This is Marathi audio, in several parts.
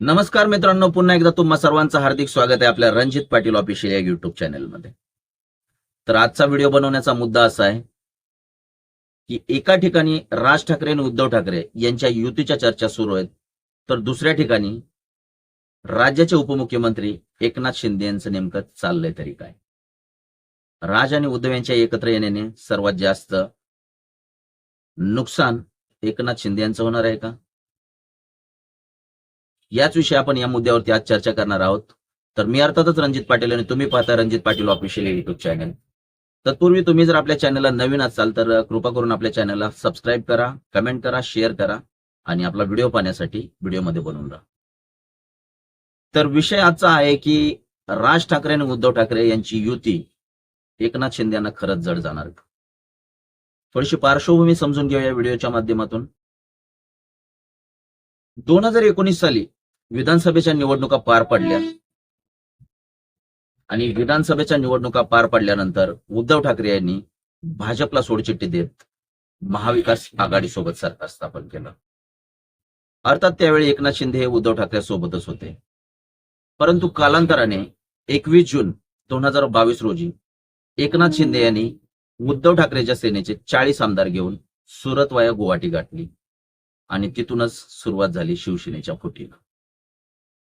नमस्कार मित्रांनो पुन्हा एकदा तुम्हा सर्वांचं हार्दिक स्वागत आहे आपल्या रणजित पाटील ऑफिशियल या युट्यूब चॅनलमध्ये तर आजचा व्हिडिओ बनवण्याचा मुद्दा असा आहे की एका ठिकाणी राज ठाकरे आणि उद्धव ठाकरे यांच्या युतीच्या चर्चा सुरू आहेत तर दुसऱ्या ठिकाणी राज्याचे उपमुख्यमंत्री एकनाथ शिंदे यांचं नेमकं चाललंय तरी काय? राज आणि उद्धव यांच्या एकत्र येण्याने सर्वात जास्त नुकसान एकनाथ शिंदे यांचं होणार आहे का? याच विषयी आपण या मुद्द्यावरती आज चर्चा करणार आहोत. तर मी अर्थातच रणजित पाटील आणि तुम्ही पाहता Ranjit Patil official YouTube channel तत्पूर्वी तुम्ही जर आपल्या चॅनलला नवीन असाल तर कृपा करून आपल्या चॅनलला सबस्क्राईब करा कमेंट करा शेअर करा आणि आपला व्हिडिओ पाहण्यासाठी व्हिडिओमध्ये बनवून राहा. तर विषय आजचा आहे की राज ठाकरे आणि उद्धव ठाकरे यांची युती एकनाथ शिंदे यांना खरंच जड जाणार थोडीशी पार्श्वभूमी समजून घेऊया व्हिडिओच्या माध्यमातून. दोन हजार एकोणीस साली विधानसभेच्या निवडणुका पार पडल्या. आणि विधानसभेच्या निवडणुका पार पडल्यानंतर उद्धव ठाकरे यांनी भाजपला सोडचिठ्ठी देत महाविकास आघाडी सोबत सरकार स्थापन केलं. अर्थात त्यावेळी एकनाथ शिंदे हे उद्धव ठाकरे सोबतच होते. परंतु कालांतराने एकवीस जून दोन हजार बावीस रोजी एकनाथ शिंदे यांनी उद्धव ठाकरेच्या सेनेचे चाळीस आमदार घेऊन सुरत वाया गुवाहाटी गाठली. आणि तिथूनच सुरुवात झाली शिवसेनेच्या फुटीला.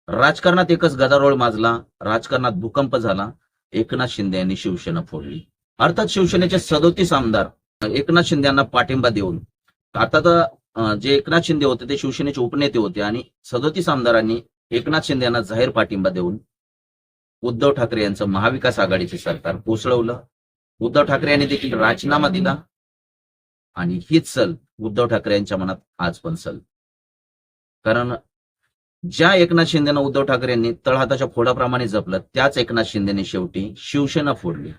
राजकारणात एकच गदारोळ माजला राजकारणात भूकंप झाला एकनाथ शिंदे यांनी शिवसेना फोडली. अर्थात शिवसेनेचे सदोतीस आमदार एकनाथ शिंदे यांना पाठिंबा देऊन आता तर जे एकनाथ शिंदे होते ते शिवसेनेचे उपनेते होते आणि सदोतीस आमदारांनी एकनाथ शिंदे यांना जाहीर पाठिंबा देऊन उद्धव ठाकरे यांचं महाविकास आघाडीचे सरकार कोसळवलं. उद्धव ठाकरे यांनी देखील राजीनामा दिला आणि हीच सल उद्धव ठाकरे यांच्या मनात आज पण सल. कारण ज्या एकनाथ शिंदेनं उद्धव ठाकरे यांनी तळहाताच्या फोडाप्रमाणे जपलं त्याच एकनाथ शिंदेने शेवटी शिवसेना फोडली.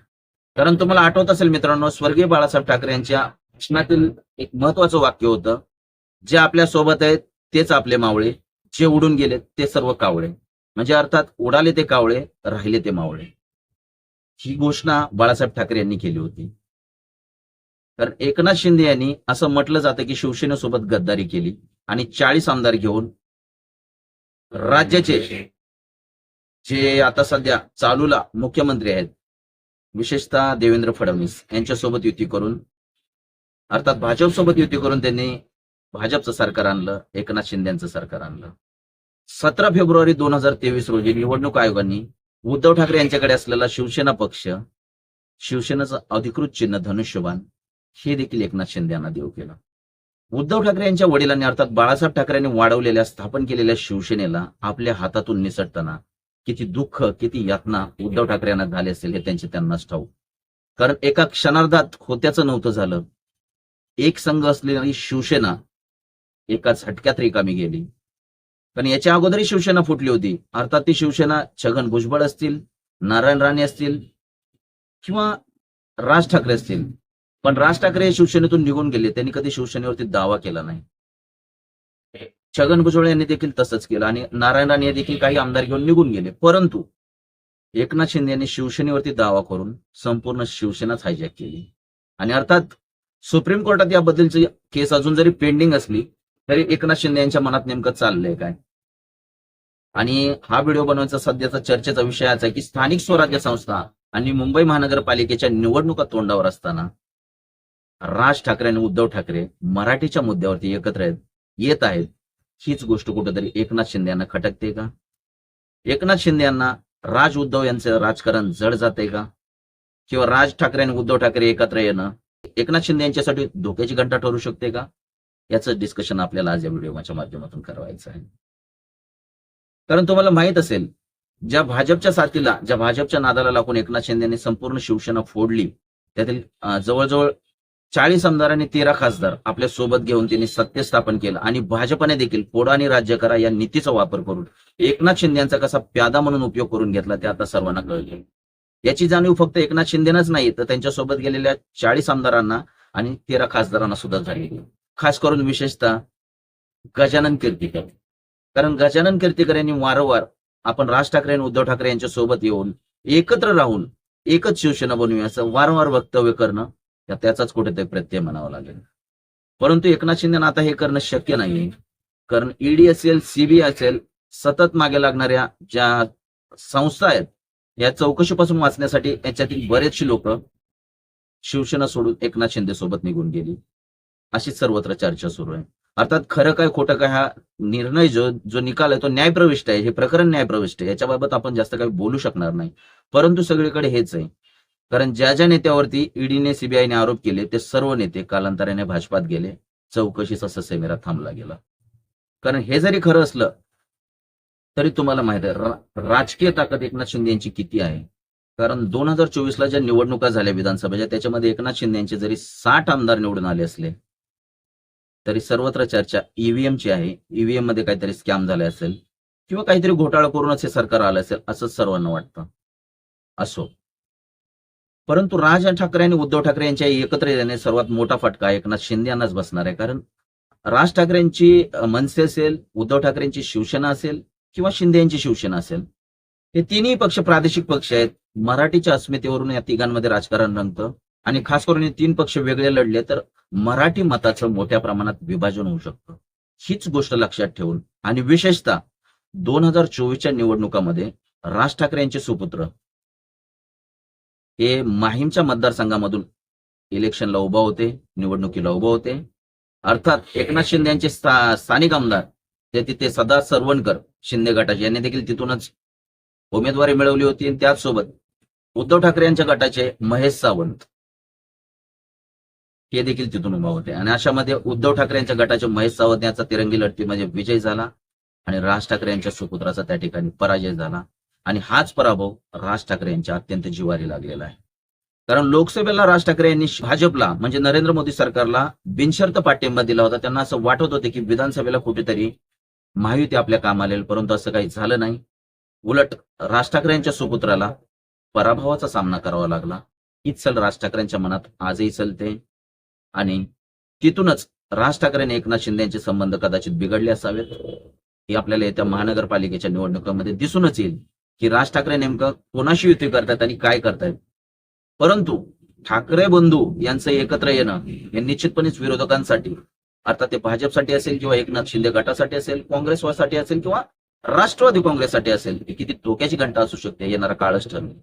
कारण तुम्हाला आठवत असेल मित्रांनो स्वर्गीय बाळासाहेब ठाकरे यांच्या भाषणातील एक महत्वाचं वाक्य होतं जे आपल्यासोबत आहेत तेच आपले मावळे जे उडून गेले ते सर्व कावळे. म्हणजे अर्थात उडाले ते कावळे राहिले ते मावळे. ही घोषणा बाळासाहेब ठाकरे यांनी केली होती. तर एकनाथ शिंदे यांनी असं म्हटलं जातं की शिवसेनेसोबत गद्दारी केली आणि चाळीस आमदार घेऊन राज्याचे जे आता सध्या चालूला मुख्यमंत्री आहेत विशेषतः देवेंद्र फडणवीस यांच्यासोबत युती करून अर्थात भाजपसोबत युती करून त्यांनी भाजपचं सरकार आणलं एकनाथ शिंदेचं सरकार आणलं. सतरा फेब्रुवारी दोन हजार तेवीस रोजी निवडणूक आयोगाने उद्धव ठाकरे यांच्याकडे असलेला शिवसेना पक्ष शिवसेनेचं अधिकृत चिन्ह धनुष्यबाण हे देखील एकनाथ शिंदे यांना देऊ केलं. उद्धव ठाकरे यांच्या वडिलांनी अर्थात बाळासाहेब ठाकरेंनी वाढवलेल्या स्थापन केलेल्या शिवसेनेला आपल्या हातातून निसटताना किती दुःख किती यातना उद्धव ठाकरे यांना झाले असेल हे त्यांचे त्यांनाच ठाऊ कारण एका क्षणार्धात होत्याचं नव्हतं झालं. एक संघ असलेली शिवसेना एका झटक्यात रिकामी गेली. पण याच्या अगोदरही शिवसेना फुटली होती. अर्थात ती शिवसेना छगन भुजबळ असतील नारायण राणे असतील किंवा राज ठाकरे असतील. पण राज ठाकरे हे शिवसेनेतून निघून गेले. त्यांनी कधी शिवसेनेवरती दावा केला नाही. छगन भुजबळ यांनी देखील तसंच केलं आणि नारायण राणे देखील काही आमदार घेऊन निघून गेले. परंतु एकनाथ शिंदे यांनी शिवसेनेवरती दावा करून संपूर्ण शिवसेनाच हायजॅक केली. आणि अर्थात सुप्रीम कोर्टात याबद्दलची केस अजून जरी पेंडिंग असली तरी एकनाथ शिंदे यांच्या मनात नेमकं चाललंय काय? आणि हा व्हिडिओ बनवायचा सध्याचा चर्चेचा विषय असा आहे की स्थानिक स्वराज्य संस्था आणि मुंबई महानगरपालिकेच्या निवडणुका तोंडावर असताना राज ठाकरे आणि उद्धव ठाकरे मराठीच्या मुद्द्यावरती एकत्र आहेत येत आहेत. हीच गोष्ट कुठेतरी एकनाथ शिंदे यांना खटकते का? एकनाथ शिंदे यांना राज उद्धव यांचं राजकारण जड जाते का? किंवा राज ठाकरे आणि उद्धव ठाकरे एकत्र येणं एकनाथ शिंदे यांच्यासाठी धोक्याची घंटा ठरू शकते का? याचं डिस्कशन आपल्याला आज या व्हिडिओच्या माध्यमातून करावायचं आहे. कारण तुम्हाला माहीत असेल ज्या भाजपच्या साथीला ज्या भाजपच्या नादाला लागून एकनाथ शिंदे यांनी संपूर्ण शिवसेना फोडली त्यातील जवळजवळ चाळीस आमदारांनी तेरा खासदार आपल्यासोबत घेऊन त्यांनी सत्य स्थापन केलं. आणि भाजपने देखील पोडा आणि राज्य करा या नीतीचा वापर करून एकनाथ शिंदे यांचा कसा प्यादा म्हणून उपयोग करून घेतला ते आता सर्वांना कळले याची जाणीव फक्त एकनाथ शिंदेनाच नाही तर त्यांच्यासोबत गेलेल्या चाळीस आमदारांना आणि तेरा खासदारांना सुद्धा झाली खास करून विशेषतः गजानन कीर्तीकर. कारण गजानन कीर्तीकर यांनी वारंवार आपण राज ठाकरे आणि उद्धव ठाकरे यांच्या सोबत येऊन एकत्र राहून एकच शिवसेना बनवूया असं वारंवार वक्तव्य करणं या त्याचाच कुठेतरी प्रत्यय म्हणावा लागेल. परंतु एकनाथ शिंदेना आता हे करणं शक्य नाहीये कारण ईडी असेल सीबीआय असेल सतत मागे लागणाऱ्या ज्या संस्था आहेत या चौकशीपासून वाचण्यासाठी याच्यातील बरेचशी लोक शिवसेना सोडून एकनाथ शिंदे सोबत निघून गेली. अशी सर्वत्र चर्चा सुरू आहे. अर्थात खरं काय खोटं काय हा निर्णय जो जो निकाल आहे तो न्यायप्रविष्ट आहे. हे प्रकरण न्यायप्रविष्ट आहे. याच्याबाबत आपण जास्त काही बोलू शकणार नाही. परंतु सगळीकडे हेच आहे. कारण ज्या ज्या नेत्यावरती ईडीने सीबीआयने आरोप केले ते सर्व नेते कालांतराने भाजपात गेले. चौकशीचा ससेमेरा थांबला गेला. कारण हे जरी खरं असलं तरी तुम्हाला माहीत आहे रा- राजकीय ताकद एकनाथ शिंदे यांची किती आहे? कारण दोन हजार चोवीसला ज्या निवडणुका झाल्या विधानसभेच्या त्याच्यामध्ये एकनाथ शिंदे यांचे जरी साठ आमदार निवडून आले असले तरी सर्वत्र चर्चा ईव्हीएमची आहे. ईव्हीएममध्ये काहीतरी स्कॅम झाले असेल किंवा काहीतरी घोटाळा करूनच हे सरकार आलं असेल असंच सर्वांना वाटतं. असो. परंतु राज ठाकरे आणि उद्धव ठाकरे यांच्या एकत्र येण्याने सर्वात मोठा फटका एकनाथ शिंदे यांनाच बसणार आहे. कारण राज ठाकरेंची मनसे असेल उद्धव ठाकरेंची शिवसेना असेल किंवा शिंदे यांची शिवसेना असेल हे तिन्ही पक्ष प्रादेशिक पक्ष आहेत. मराठीच्या अस्मितेवरून या तिघांमध्ये राजकारण रंगतं आणि खास करून हे तीन पक्ष वेगळे लढले तर मराठी मताचं मोठ्या प्रमाणात विभाजन होऊ शकतं. हीच गोष्ट लक्षात ठेवून आणि विशेषतः दोन हजार चोवीसच्या निवडणुकामध्ये राज ठाकरे यांचे सुपुत्र हे माहीमच्या मतदारसंघामधून इलेक्शनला उभा होते निवडणुकीला उभा होते. अर्थात एकनाथ शिंदे यांचे स्थानिक आमदार ते तिथे सदा सरवणकर शिंदे गटाचे यांनी देखील तिथूनच उमेदवारी मिळवली होती आणि त्याचसोबत उद्धव ठाकरे यांच्या गटाचे महेश सावंत हे देखील तिथून उभा होते. आणि अशामध्ये उद्धव ठाकरे यांच्या गटाचे महेश सावंत यांचा तिरंगी लढतीमध्ये म्हणजे विजय झाला आणि राज ठाकरे यांच्या सुपुत्राचा त्या ठिकाणी पराजय झाला. आणि हाच पराभव राज ठाकरे यांच्या अत्यंत जिवारी लागलेला आहे. कारण लोकसभेला राज ठाकरे यांनी भाजपला म्हणजे नरेंद्र मोदी सरकारला बिनशर्त पाठिंबा दिला होता. त्यांना असं वाटत होते की विधानसभेला कुठेतरी महायुती आपल्या कामाला येईल परंतु असं काही झालं नाही. उलट राज ठाकरे यांच्या सुपुत्राला पराभवाचा सामना करावा लागला. हीच सल राज ठाकरेंच्या मनात आजही चलते. आणि तिथूनच राज ठाकरे आणि एकनाथ शिंदे यांचे संबंध कदाचित बिघडले असावेत. हे आपल्याला येत्या महानगरपालिकेच्या निवडणुकांमध्ये दिसूनच येईल. की राज ठाकरे नेमकं कोणाशी युती करतात आणि काय करतायत? परंतु ठाकरे बंधू यांचं एकत्र येणं हे निश्चितपणेच विरोधकांसाठी अर्थात ते भाजपसाठी असेल किंवा एकनाथ शिंदे गटासाठी असेल काँग्रेससाठी असेल किंवा राष्ट्रवादी काँग्रेससाठी असेल ही किती धोक्याची घंटा असू शकते येणारा काळच ठरणे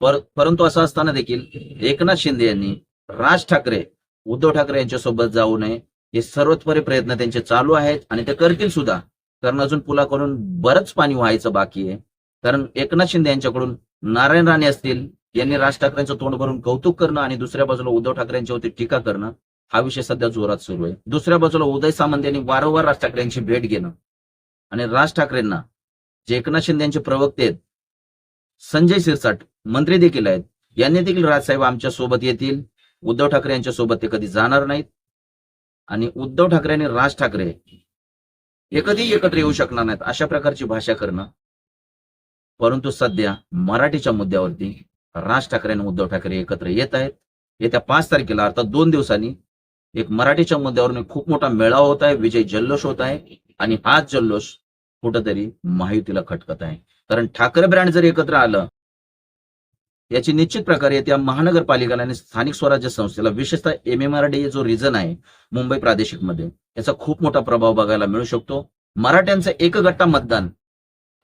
पर परंतु असं असताना देखील एकनाथ शिंदे यांनी राज ठाकरे उद्धव ठाकरे यांच्यासोबत जाऊ नये हे सर्वतोपरी प्रयत्न त्यांचे चालू आहेत आणि ते करतील सुद्धा. कारण अजून पुलाकडून बरंच पाणी व्हायचं बाकी आहे. कारण एकनाथ शिंदे यांच्याकडून नारायण राणे असतील यांनी राज ठाकरेंचं तोंड भरून कौतुक करणं आणि दुसऱ्या बाजूला उद्धव ठाकरे यांच्यावरती टीका करणं हा विषय सध्या जोरात सुरू आहे. दुसऱ्या बाजूला उदय सामंत यांनी वारंवार राज ठाकरेंची भेट घेणं आणि राज ठाकरेंना जे एकनाथ शिंदे यांचे प्रवक्ते आहेत संजय सिरसाट मंत्री देखील आहेत यांनी देखील राजसाहेब आमच्यासोबत येतील. उद्धव ठाकरे यांच्या सोबत ते कधी जाणार नाहीत. आणि उद्धव ठाकरे आणि राज ठाकरे हे कधी एकत्र येऊ शकणार नाहीत अशा प्रकारची भाषा करणं परंतु सध्या मराठीच्या मुद्द्यावरती राज ठाकरे आणि उद्धव ठाकरे एकत्र येत आहेत. येत्या पाच तारखेला अर्थात दोन दिवसांनी एक मराठीच्या मुद्द्यावरून खूप मोठा मेळावा होत आहे. विजय जल्लोष होत आहे आणि हाच जल्लोष कुठंतरी महायुतीला खटकत आहे. कारण ठाकरे ब्रँड जर एकत्र आलं याची निश्चित प्रकारे येत्या महानगरपालिकेला आणि स्थानिक स्वराज्य संस्थेला विशेषतः एम एम आर डी जो रिजन आहे मुंबई प्रादेशिकमध्ये याचा खूप मोठा प्रभाव बघायला मिळू शकतो. मराठ्यांचं एक गट्टा मतदान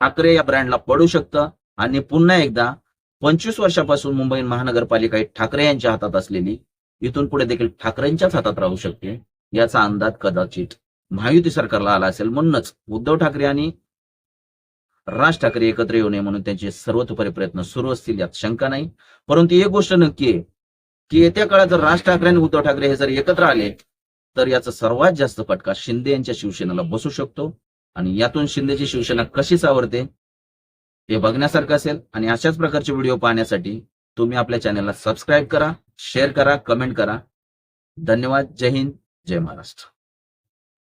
ठाकरे या ब्रँडला पडू शकतं. आणि पुन्हा एकदा पंचवीस वर्षापासून मुंबई महानगरपालिका ही ठाकरे यांच्या हातात असलेली इथून पुढे देखील ठाकरेंच्याच हातात राहू शकते याचा अंदाज कदाचित महायुती सरकारला आला असेल म्हणूनच उद्धव ठाकरे आणि राज ठाकरे एकत्र येऊ नये म्हणून त्यांचे सर्वतोपरी प्रयत्न सुरू असतील यात शंका नाही. परंतु एक गोष्ट नक्की आहे की येत्या काळात जर राज ठाकरे आणि उद्धव ठाकरे हे जर एकत्र आले तर याचा सर्वात जास्त फटका शिंदे यांच्या शिवसेनेला बसू शकतो. आणि यातून शिंदेची शिवसेना कशी सावरते हे बघण्यासारखं असेल. आणि अशाच प्रकारचे व्हिडिओ पाहण्यासाठी तुम्ही आपल्या चॅनलला सबस्क्राईब करा शेअर करा कमेंट करा. धन्यवाद. जय हिंद. जय महाराष्ट्र.